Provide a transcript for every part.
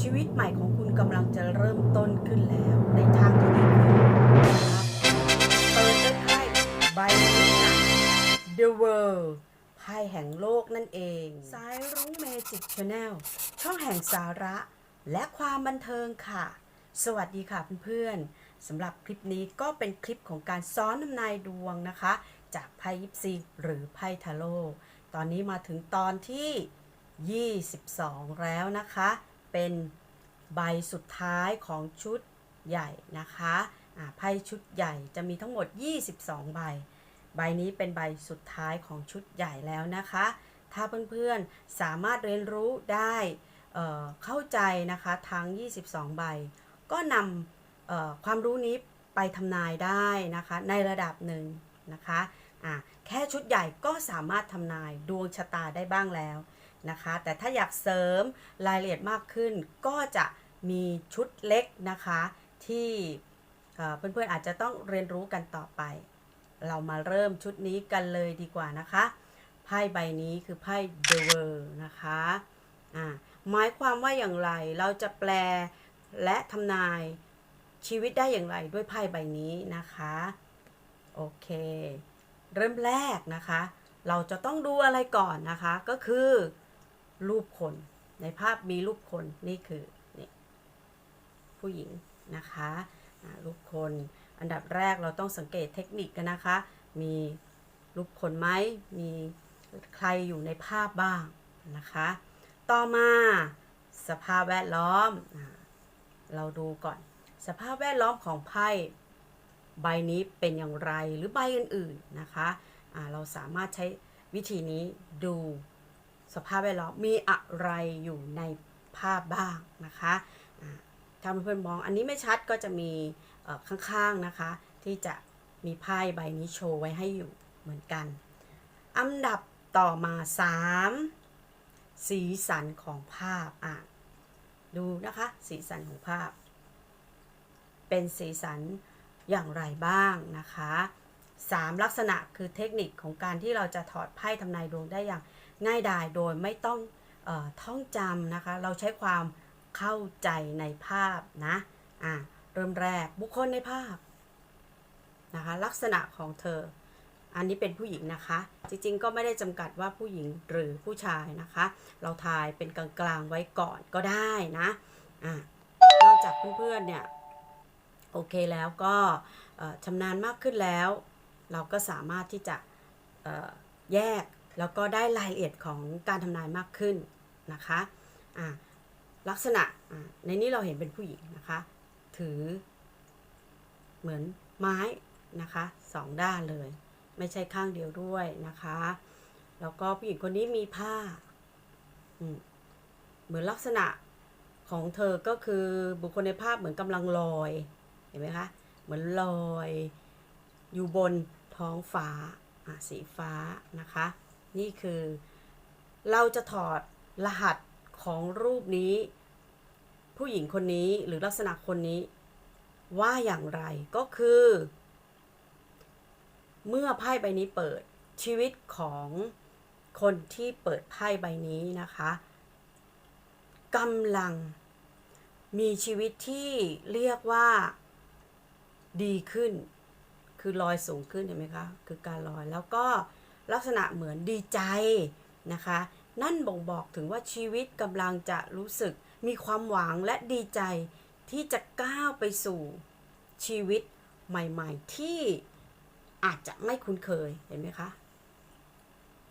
ชีวิตใหม่ของคุณกำลังจะเริ่มต้นขึ้นแล้ว ในทางที่ดีขึ้นนะครับเปิดด้วยไพ่ใบนี้นะ The World ไพ่แห่งโลกนั่นเองสายรุ้งเมจิกชาแนลช่องแห่งสาระและความบันเทิงค่ะ สวัสดีค่ะเพื่อนๆสำหรับคลิปนี้ก็เป็นคลิปของการซ้อนน้ำนายดวงนะคะ จากไพ่ยิปซีหรือไพ่ทาโร่ตอนนี้มาถึงตอนที่ 22 แล้วนะคะ เป็นใบสุดท้ายของชุดใหญ่นะคะไพ่ชุดใหญ่จะมีทั้งหมด 22 ใบ ใบนี้เป็นใบสุดท้ายของชุดใหญ่แล้วนะคะ ถ้าเพื่อนๆ สามารถเรียนรู้ได้เเข้าใจนะคะทั้ง 22 ใบ ก็นำความรู้นี้ไปทำนายได้นะคะในระดับหนึ่งนะคะะแค่ชุดใหญ่ก็สามารถทำนายดวงชะตาได้บ้างแล้ว นะคะ แต่ถ้าอยากเสริมรายละเอียดมากขึ้น ก็จะมีชุดเล็กนะคะ ที่เพื่อนๆอาจจะต้องเรียนรู้กันต่อไป เรามาเริ่มชุดนี้กันเลยดีกว่านะคะไพ่ใบนี้คือไพ่ The World นะคะอ่าหมายความว่าอย่างไรเราจะแปลและทำนายชีวิตได้อย่างไรด้วยไพ่ใบนี้นะคะ โอเค เริ่มแรกนะคะ เราจะต้องดูอะไรก่อนนะคะก็คือ รูปคน ในภาพมีรูปคนนี่คือนี่ผู้หญิงนะคะรูปคน อันดับแรกเราต้องสังเกตเทคนิคกันนะคะ มีรูปคนไหมมีใครอยู่ในภาพบ้างนะคะ ต่อมาสภาพแวดล้อม เราดูก่อน สภาพแวดล้อมของไพ่ใบนี้เป็นอย่างไรหรือใบอื่นๆนะคะเราสามารถใช้วิธีนี้ดู สภาพแวดล้อมมีอะไรอยู่ในภาพบ้างนะคะอ่าถ้าเพื่อนๆมองอันนี้ไม่ชัดก็จะมีข้างๆนะคะ ที่จะมีไพ่ใบนี้โชว์ไว้ให้อยู่เหมือนกัน อันดับต่อมา 3 สีสันของภาพอะดูนะคะ สีสันของภาพ เป็นสีสันอย่างไรบ้างนะคะ 3 ลักษณะคือเทคนิคของการที่เราจะถอดไพ่ทำนายดวงได้อย่าง ง่ายดายโดยไม่ต้องออท่องจำนะคะ เราใช้ความเข้าใจในภาพนะอะเริ่มแรกบุคคลในภาพนะคะลักษณะของเธอ อันนี้เป็นผู้หญิงนะคะ จริงๆ ก็ไม่ได้จำกัดว่าผู้หญิงหรือผู้ชายนะคะ เราทายเป็นกลางๆไว้ก่อนก็ได้นะอะนอกจากเพื่อนๆเนี่ยโอเคแล้วก็ชำนาญมากขึ้นแล้ว เราก็สามารถที่จะแยก แล้วก็ได้รายละเอียดของการทำนายมากขึ้นนะคะะลักษณะะในนี้เราเห็นเป็นผู้หญิงนะคะ ถือ เหมือนไม้นะคะสองด้านเลย ไม่ใช่ข้างเดียวด้วยนะคะ แล้วก็ผู้หญิงคนนี้มีผ้า เหมือนลักษณะของเธอก็คือบุคคลในภาพเหมือนกำลังลอย เห็นไหมคะ เหมือนลอย อยู่บนท้องฟ้าสีฟ้านะคะ นี่คือ เราจะถอดรหัสของรูปนี้ ผู้หญิงคนนี้หรือลักษณะคนนี้ ว่าอย่างไรก็คือ เมื่อไพ่ใบนี้เปิดชีวิตของคนที่เปิดไพ่ใบนี้นะคะกำลังมีชีวิตที่เรียกว่าดีขึ้น คือลอยสูงขึ้นเห็นไหมคะ คือการลอยแล้วก็ ลักษณะเหมือนดีใจนะคะ นั่นบ่งบอกถึงว่าชีวิตกำลังจะรู้สึกมีความหวังและดีใจที่จะก้าวไปสู่ชีวิตใหม่ๆ ที่อาจจะไม่คุ้นเคยเห็นไหมคะ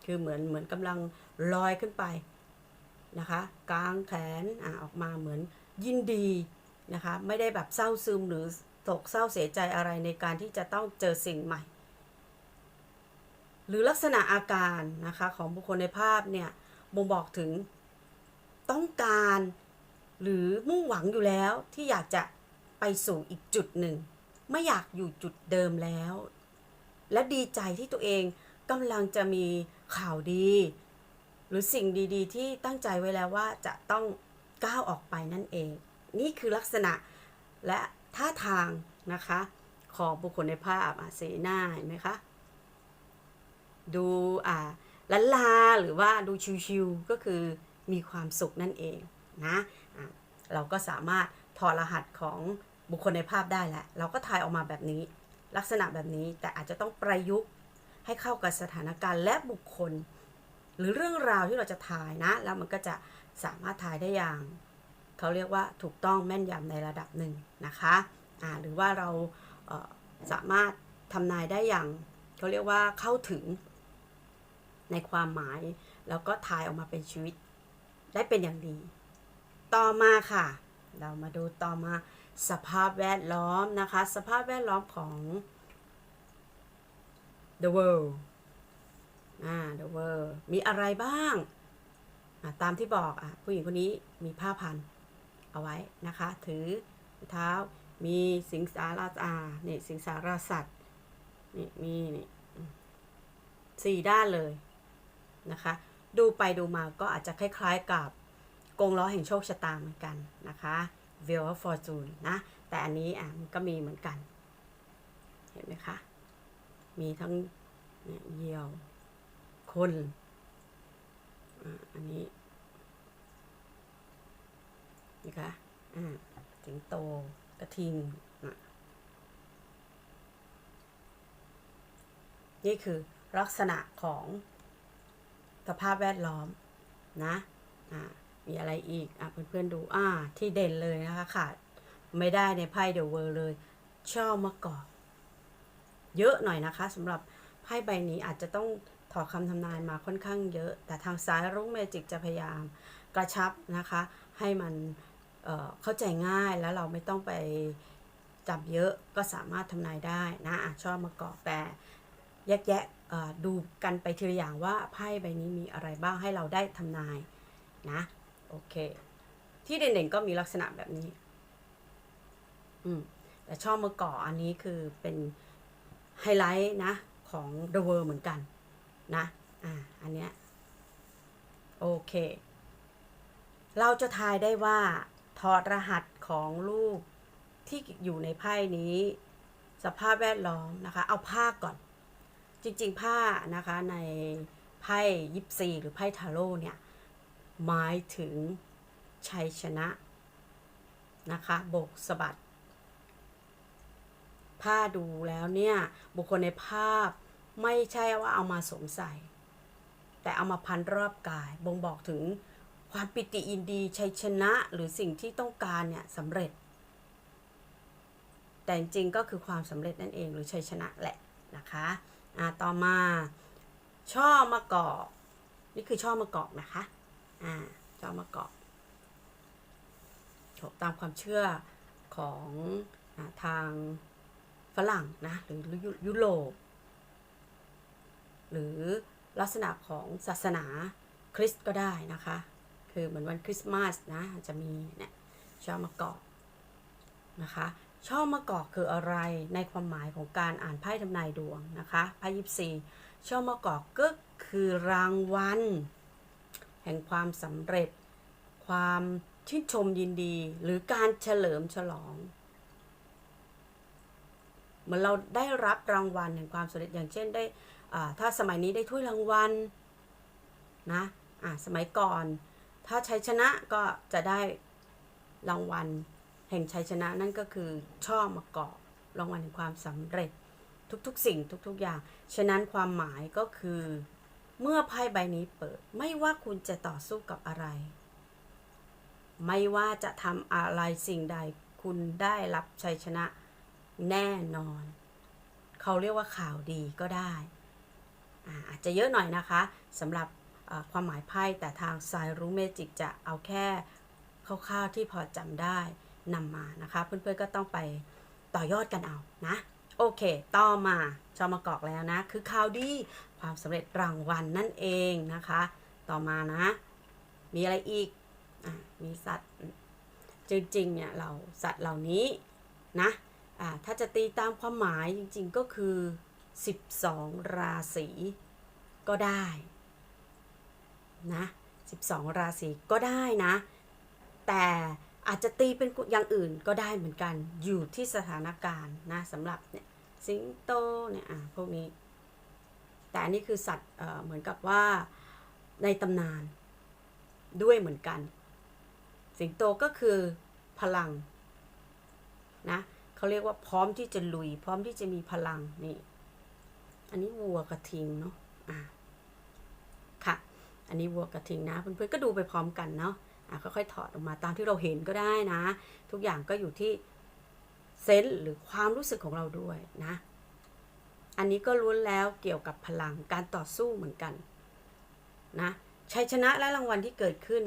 คือเหมือนเหมือนกำลังลอยขึ้นไปนะคะกลางแขนอ่าออกมาเหมือนยินดีนะคะ ไม่ได้แบบเศร้าซึมหรือโศกเศร้าเสียใจอะไรในการที่จะต้องเจอสิ่งใหม่ หรือลักษณะอาการนะคะของบุคคลในภาพเนี่ยบ่งบอกถึงต้องการหรือมุ่งหวังอยู่แล้วที่อยากจะไปสู่อีกจุดหนึ่ง ไม่อยากอยู่จุดเดิมแล้ว และดีใจที่ตัวเองกำลังจะมีข่าวดี หรือสิ่งดีๆ ที่ตั้งใจไว้แล้วว่าจะต้องก้าวออกไปนั่นเอง นี่คือลักษณะและท่าทางนะคะ ของบุคคลในภาพอะสีหน้าเห็นไหมคะ ดูอ่าลันลาหรือว่าดูชิวๆก็คือมีความสุขนั่นเองนะะเราก็สามารถถอดรหัสของบุคคลในภาพได้แหละเราก็ถ่ายออกมาแบบนี้ ลักษณะแบบนี้แต่อาจจะต้องประยุกต์ให้เข้ากับสถานการณ์และบุคคล หรือเรื่องราวที่เราจะถ่ายนะ แล้วมันก็จะสามารถถ่ายได้อย่างเขาเรียกว่าถูกต้องแม่นยำในระดับหนึ่งนะคะอ่าหรือว่าเราสามารถทำนายได้อย่างเขาเรียกว่าเข้าถึง ในความหมาย แล้วก็ถ่ายออกมาเป็นชีวิต ได้เป็นอย่างดี ต่อมาค่ะ เรามาดูต่อมาสภาพแวดล้อมนะคะ สภาพแวดล้อมของ the world อ่า the world มีอะไรบ้างตามที่บอกอะผู้หญิงคนนี้มีผ้าพันเอาไว้นะคะ ถือเท้ามีสิงสาราอานี่สิงสาราสัตว์นี่มีนี่สี่ด้านเลย นะคะ ดูไปดูมาก็อาจจะคล้ายๆกับกงล้อแห่งโชคชะตาเหมือนกันนะคะ Wheel of Fortune นะ แต่อันนี้อะมันก็มีเหมือนกัน เห็นไหมคะ มีทั้งเยี่ยวคนอันนี้นะคะอ่าสิงโตกระทิงอะนี่คือลักษณะของ สภาพแวดล้อมนะอ่ามีอะไรอีกอะเพื่อนๆดูอ่าที่เด่นเลยนะคะขาดไม่ได้ในไพ่เดอะเวิร์เลยช่อมะกอกเยอะหน่อยนะคะสำหรับไพ่ใบนี้อาจจะต้องถอดคำทำนายมาค่อนข้างเยอะ แต่ทางซ้ายรุ่งเมจิกจะพยายามกระชับนะคะ ให้มันเเข้าใจง่ายแล้วเราไม่ต้องไปจับเยอะก็สามารถทำนายได้นะอะชอบมากอกแต่แยกแยะ ดูกันไปทีละอย่างว่าไพ่ใบนี้มีอะไรบ้างให้เราได้ทำนายนะโอเค ที่เด่นๆก็มีลักษณะแบบนี้ อืมแต่ชอบมากอกอันนี้คือเป็นไฮไลท์นะ ของ The World เหมือนกันนะ อ่า อันเนี้ยโอเค เราจะทายได้ว่าถอดรหัสของรูปที่อยู่ในไพ่นี้ สภาพแวดล้อมนะคะ เอาผ้าก่อน จริงๆ ผ้านะคะในไพ่ยิปซีหรือไพ่ทาโร่เนี่ยหมายถึงชัยชนะนะคะโบกสะบัด ผ้าดูแล้วเนี่ยบุคคลในภาพไม่ใช่ว่าเอามาสวมใส่ แต่เอามาพันรอบกาย บ่งบอกถึงความปิติยินดีชัยชนะหรือสิ่งที่ต้องการเนี่ยสำเร็จ แต่จริงก็คือความสำเร็จนั่นเองหรือชัยชนะแหละนะคะ อ่าต่อมา ช่อมะกอก นี่คือช่อมะกอกนะคะ อ่าช่อมะกอกตามความเชื่อของอาทางฝรั่งนะหรือยุยุโรปหรือลักษณะของศาสนาคริสต์ก็ได้นะคะ คือเหมือนวันคริสต์มาสนะ จะมีเนี่ยช่อมะกอกนะคะ ช่อมะกอกคืออะไรในความหมายของการอ่านไพ่ทำนายดวงนะคะไพ่ยิปซีช่อมะกอกก็คือรางวัลแห่งความสำเร็จ ความชื่นชมยินดี หรือการเฉลิมฉลอง เหมือนเราได้รับรางวัลแห่งความสำเร็จอย่างเช่นได้อ่าถ้าสมัยนี้ได้ถ้วยรางวัลนะอ่าสมัยก่อน ถ้าใชัยชนะก็จะได้รางวัล แห่งชัยชนะนั่นก็คือช่อมะกอกรางวัลแห่งความสำเร็จทุกๆ สิ่งทุกๆอย่าง ฉะนั้นความหมายก็คือ เมื่อไพ่ใบนี้เปิด ไม่ว่าคุณจะต่อสู้กับอะไร ไม่ว่าจะทำอะไรสิ่งใด คุณได้รับชัยชนะแน่นอน เขาเรียกว่าข่าวดีก็ได้ อาอาจจะเยอะหน่อยนะคะสำหรับความหมายไพ่แต่ทางสายรู้เมจิกจะเอาแค่คร่าวๆที่พอจำได้ นำมานะคะ เพื่อนๆก็ต้องไปต่อยอดกันเอานะโอเค ต่อมาจอมากอกแล้วนะ คือข่าวดีความสำเร็จรางวัลนนั่นเองนะคะ ต่อมานะ มีอะไรอีกอมีสัตว์จริงๆเนี่ยเราสัตว์เหล่านี้นะถ้าจะตีตามความหมายจริงๆก็คือ 12 ราศีก็ได้นะ 12 ราศีก็ได้นะ แต่ อาจจะตีเป็นอย่างอื่นก็ได้เหมือนกัน อยู่ที่สถานการณ์นะสำหรับเนี่ยสิงโตเนี่ยอะพวกนี้ แต่อันนี้คือสัตว์เหมือนกับว่าในตำนานด้วยเหมือนกัน สิงโตก็คือพลังนะเขาเรียกว่าพร้อมที่จะลุย พร้อมที่จะมีพลังนี่อันนี้วัวกระทิงเนาะอ่าค่ะ อันนี้วัวกระทิงนะเพื่อนๆก็ดูไปพร้อมกันเนาะ ค่อยๆถอดออกมาตามที่เราเห็นก็ได้นะ ทุกอย่างก็อยู่ที่เซนส์หรือความรู้สึกของเราด้วยนะ อันนี้ก็ล้วนแล้วเกี่ยวกับพลังการต่อสู้เหมือนกันนะชัยชนะและรางวัลที่เกิดขึ้น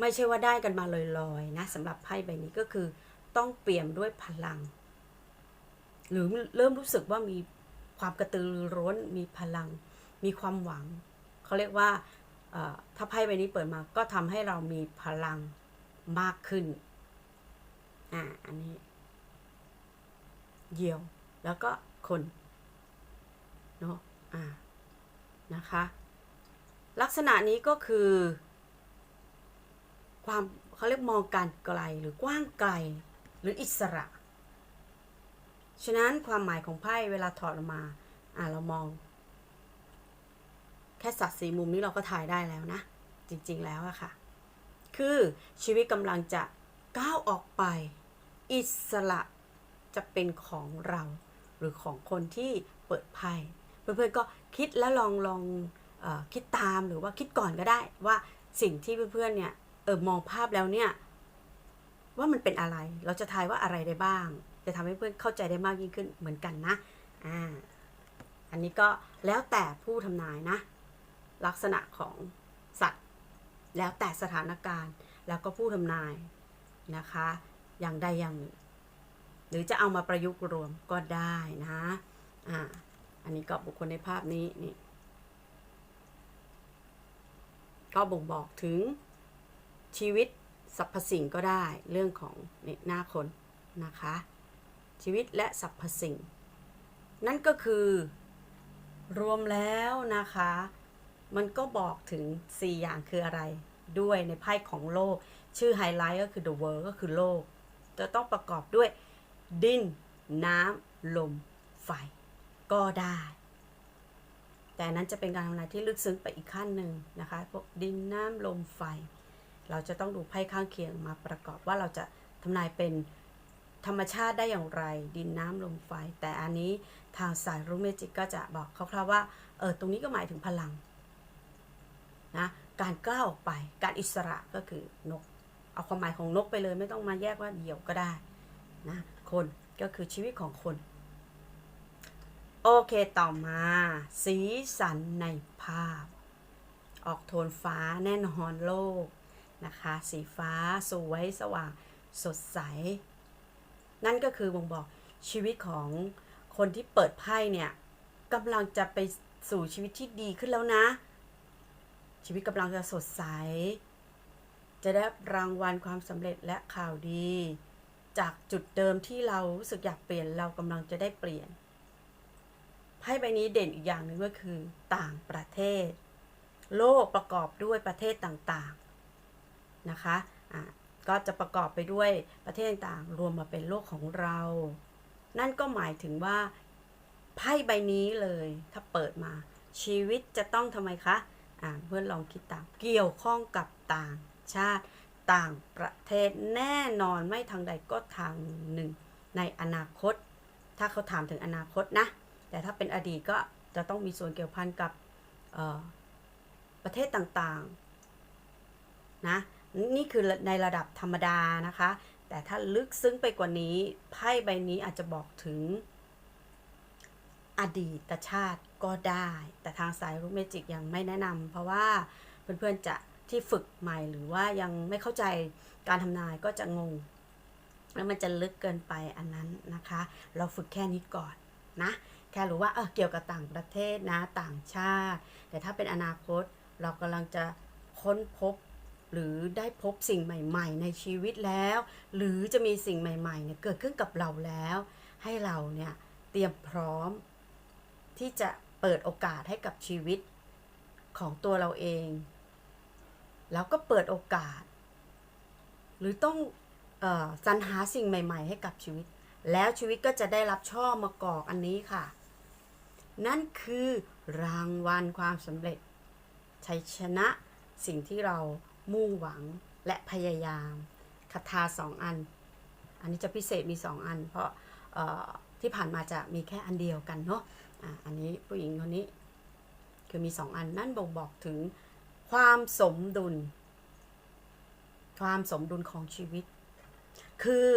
ไม่ใช่ว่าได้กันมาลอยๆนะสำหรับไพ่ใบนี้ก็คือต้องเปี่ยมด้วยพลัง หรือเริ่มรู้สึกว่ามีความกระตือรือร้นมีพลัง มีความหวัง เขาเรียกว่า ถ้าไพ่ใบนี้เปิดมาก็ทำให้เรามีพลังมากขึ้น อ่า อันนี้เหยี่ยว แล้วก็คน เนาะอ่า นะคะ ลักษณะนี้ก็คือ ความเขาเรียกมองการไกลหรือกว้างไกล หรืออิสระ ฉะนั้นความหมายของไพ่เวลาถอดออกมา อ่าเรามอง แค่สัตว์สีมุมนี้เราก็ถ่ายได้แล้วนะ จริงๆแล้วอะค่ะ คือชีวิตกำลังจะก้าวออกไป อิสระจะเป็นของเรา หรือของคนที่เปิดไพ่เพื่อนๆก็คิดแล้วลองลองอคิดตามหรือว่าคิดก่อนก็ได้ว่าสิ่งที่เพื่อนๆเนี่ยเออมองภาพแล้วเนี่ยว่ามันเป็นอะไร เราจะทายว่าอะไรได้บ้าง จะทำให้เพื่อนเข้าใจได้มากยิ่งขึ้นเหมือนกันนะ อ่า อันนี้ก็แล้วแต่ผู้ทำนายนะ ลักษณะของสัตว์ แล้วแต่สถานการณ์แล้วก็ผู้ทำนายนะคะ อย่างใดอย่างหนึ่งหรือจะเอามาประยุกต์รวมก็ได้นะอ่าอันนี้ก็บุคคลในภาพนี้นี่ก็บ่งบอกถึงชีวิตสรรพสิ่งก็ได้เรื่องของนี่หน้าคนนะคะ ชีวิตและสรรพสิ่ง นั่นก็คือรวมแล้วนะคะ มันก็บอกถึง 4 อย่างคืออะไร ด้วยในไพ่ของโลก ชื่อไฮไลท์ก็คือ the world ก็คือโลก จะต้องประกอบด้วย ดิน น้ำ ลม ไฟ ก็ได้ แต่นั้นจะเป็นการทำนายที่ลึกซึ้งไปอีกขั้นหนึ่งนะคะ พวกดิน น้ำ ลม ไฟ เราจะต้องดูไพ่ข้างเคียงมาประกอบว่าเราจะทำนายเป็นธรรมชาติได้อย่างไร ดินน้ำลมไฟ แต่อันนี้ทางสายรูเมจิกก็จะบอกคร่าวๆว่าเออตรงนี้ก็หมายถึงพลัง นะการก้าวออกไปการอิสระก็คือนก เอาความหมายของนกไปเลยไม่ต้องมาแยกว่าเดี่ยวก็ได้นะคนก็คือชีวิตของคน โอเคต่อมา สีสันในภาพ ออกโทนฟ้าแน่นอนโลกนะคะ สีฟ้าสวยสว่างสดใส นั่นก็คือบ่งบอกชีวิตของคนที่เปิดไพ่เนี่ยกำลังจะไปสู่ชีวิตที่ดีขึ้นแล้วนะ ชีวิตกำลังจะสดใส จะได้รางวัลความสำเร็จและข่าวดี จากจุดเดิมที่เรารู้สึกอยากเปลี่ยนเรากำลังจะได้เปลี่ยนไพ่ใบนี้เด่นอีกอย่างหนึ่งก็คือ ต่างประเทศ โลกประกอบด้วยประเทศต่างๆนะคะะก็จะประกอบไปด้วยประเทศต่างๆรวมมาเป็นโลกของเรา นั่นก็หมายถึงว่าไพ่ใบนี้เลยถ้าเปิดมาชีวิตจะต้องทำไมคะ เพื่อนลองคิดตาม เกี่ยวข้องกับต่างชาติต่างประเทศแน่นอนไม่ทางใดก็ทางหนึ่ง ในอนาคต ถ้าเขาถามถึงอนาคตนะ แต่ถ้าเป็นอดีตก็จะต้องมีส่วนเกี่ยวพันกับประเทศต่างๆนะนี่คือในระดับธรรมดานะคะ แต่ถ้าลึกซึ้งไปกว่านี้ไพ่ใบนี้อาจจะบอกถึง อดีตชาติก็ได้ แต่ทางสายรูเมจิกยังไม่แนะนำเพราะว่าเพื่อนๆจะที่ฝึกใหม่หรือว่ายังไม่เข้าใจการทำนายก็จะงง แล้วมันจะลึกเกินไปอันนั้นนะคะ เราฝึกแค่นี้ก่อนนะแค่รู้ว่าเออเกี่ยวกับต่างประเทศนะต่างชาติ แต่ถ้าเป็นอนาคตเรากำลังจะค้นพบหรือได้พบสิ่งใหม่ ๆ ในชีวิตแล้ว หรือจะมีสิ่งใหม่ๆเนี่ยเกิดขึ้นกับเราแล้ว ให้เราเนี่ยเตรียมพร้อม ที่จะเปิดโอกาสให้กับชีวิตของตัวเราเอง แล้วก็เปิดโอกาส หรือต้องออสรรหาสิ่งใหม่ ๆ ให้กับชีวิต แล้วชีวิตก็จะได้รับช่อมากอกอันนี้ค่ะ นั่นคือรางวัลความสำเร็จชัยชนะสิ่งที่เรามุ่งหวังและพยายามคาถาสองอัน อันนี้จะพิเศษมีสองอัน เพราะที่ผ่านมาจะมีแค่อันเดียวกันเนาะ อะอันนี้ผู้หญิงคนนี้ คือมีสองอันนั่นบ่งบอกถึงความสมดุล ความสมดุลของชีวิต คือ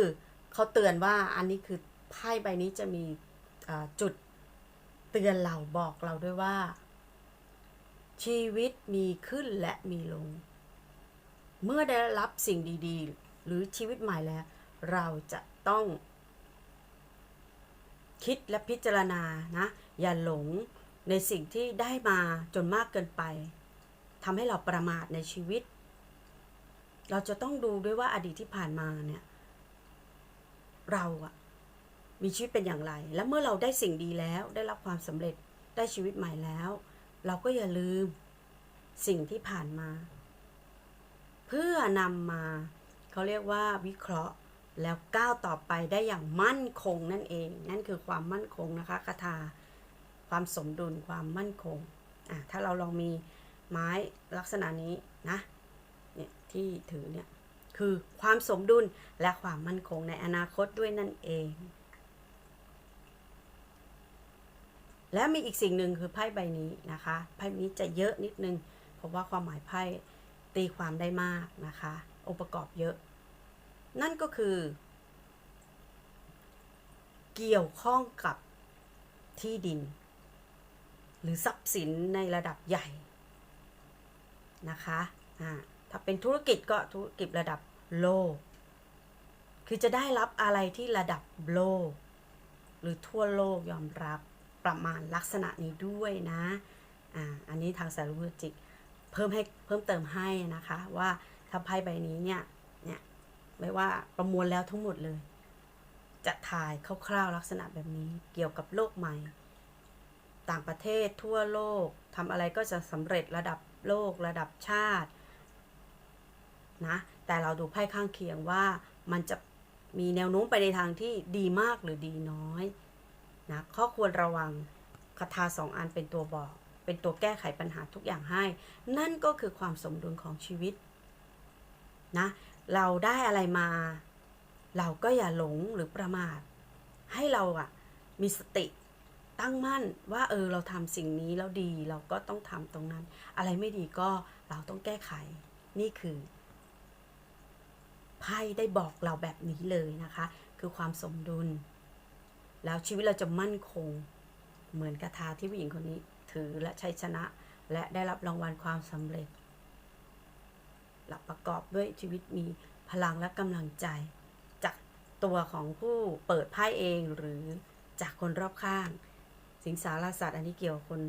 เขาเตือนว่าอันนี้คือไพ่ใบนี้จะมีจุดเตือนเราบอกเราด้วยว่า ชีวิตมีขึ้นและมีลง เมื่อได้รับสิ่งดีๆ หรือชีวิตใหม่แล้ว เราจะต้องคิดและพิจารณานะ อย่าหลงในสิ่งที่ได้มาจนมากเกินไปทำให้เราประมาทในชีวิต เราจะต้องดูด้วยว่าอดีตที่ผ่านมาเนี่ย เราอะมีชีวิตเป็นอย่างไร และเมื่อเราได้สิ่งดีแล้ว ได้รับความสำเร็จได้ชีวิตใหม่แล้ว เราก็อย่าลืมสิ่งที่ผ่านมา เพื่อนำมา เขาเรียกว่าวิเคราะห์แล้วก้าวต่อไปได้อย่างมั่นคงนั่นเอง นั่นคือความมั่นคงนะคะคาถา ความสมดุลความมั่นคงอะถ้าเราลองมีไม้ลักษณะนี้นะเนี่ยที่ถือเนี่ยคือความสมดุลและความมั่นคงในอนาคตด้วยนั่นเอง และมีอีกสิ่งหนึ่งคือไพ่ใบนี้นะคะไพ่นี้จะเยอะนิดนึง เพราะว่าความหมายไพ่ตีความได้มากนะคะองค์ประกอบเยอะ นั่นก็คือ เกี่ยวข้องกับที่ดิน หรือทรัพย์สินในระดับใหญ่นะคะอ่าถ้าเป็นธุรกิจก็ธุรกิจระดับโลก คือจะได้รับอะไรที่ระดับโลก หรือทั่วโลกยอมรับประมาณลักษณะนี้ด้วยนะอ่าอันนี้ทางสายรูจิกเพิ่มให้เพิ่มเติมให้นะคะว่าถ้าไพ่ใบนี้เนี่ยเนี่ยไม่ว่าประมวลแล้วทั้งหมดเลย จะถ่ายคร่าวๆลักษณะแบบนี้เกี่ยวกับโลกใหม่ ต่างประเทศทั่วโลกทำอะไรก็จะสำเร็จระดับโลกระดับชาตินะแต่เราดูไพ่ข้างเคียงว่ามันจะมีแนวโน้มไปในทางที่ดีมากหรือดีน้อยนะข้อควรระวังคาถาสองอันเป็นตัวบอก เป็นตัวแก้ไขปัญหาทุกอย่างให้ นั่นก็คือความสมดุลของชีวิตนะเราได้อะไรมา เราก็อย่าหลงหรือประมาท ให้เราอะมีสติ ตั้งมั่นว่าเออเราทำสิ่งนี้แล้วดีเราก็ต้องทำตรงนั้น อะไรไม่ดีก็เราต้องแก้ไข นี่คือไพ่ได้บอกเราแบบนี้เลยนะคะ คือความสมดุล แล้วชีวิตเราจะมั่นคง เหมือนกระทาที่ผู้หญิงคนนี้ ถือและใชัยชนะ และได้รับรางวัลความสำเร็จหลักประกอบด้วยชีวิตมีพลังและกำลังใจ จากตัวของผู้เปิดไพ่เองหรือจากคนรอบข้าง สิงสารสัตว์อันนี้เกี่ยวกับคน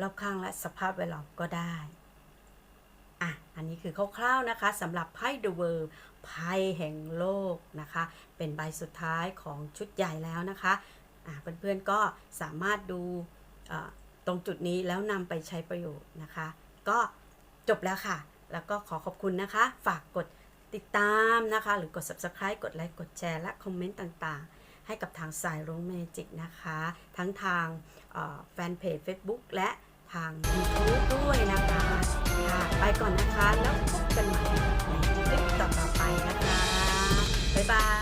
รอบข้างและสภาพแวดล้อมก็ได้อะอันนี้คือคร่าวๆนะคะสำหรับไพ่ The World ไพ่แห่งโลกนะคะ เป็นใบสุดท้ายของชุดใหญ่แล้วนะคะอะเพื่อนๆก็สามารถดูตรงจุดนี้แล้วนำไปใช้ประโยชน์นะคะ ก็จบแล้วค่ะ แล้วก็ขอขอบคุณนะคะ ฝากกดติดตามนะคะ หรือกด subscribe กดไลค์กดแชร์และคอมเมนต์ต่างๆ ให้กับทางสายรุ้งเมจิกนะคะ ทั้งทางแฟนเพจ Facebook และทาง YouTube ด้วยนะคะค่ะไปก่อนนะคะ แล้วพบกันใหม่ในคลิปต่อๆไปนะคะ บ๊ายบาย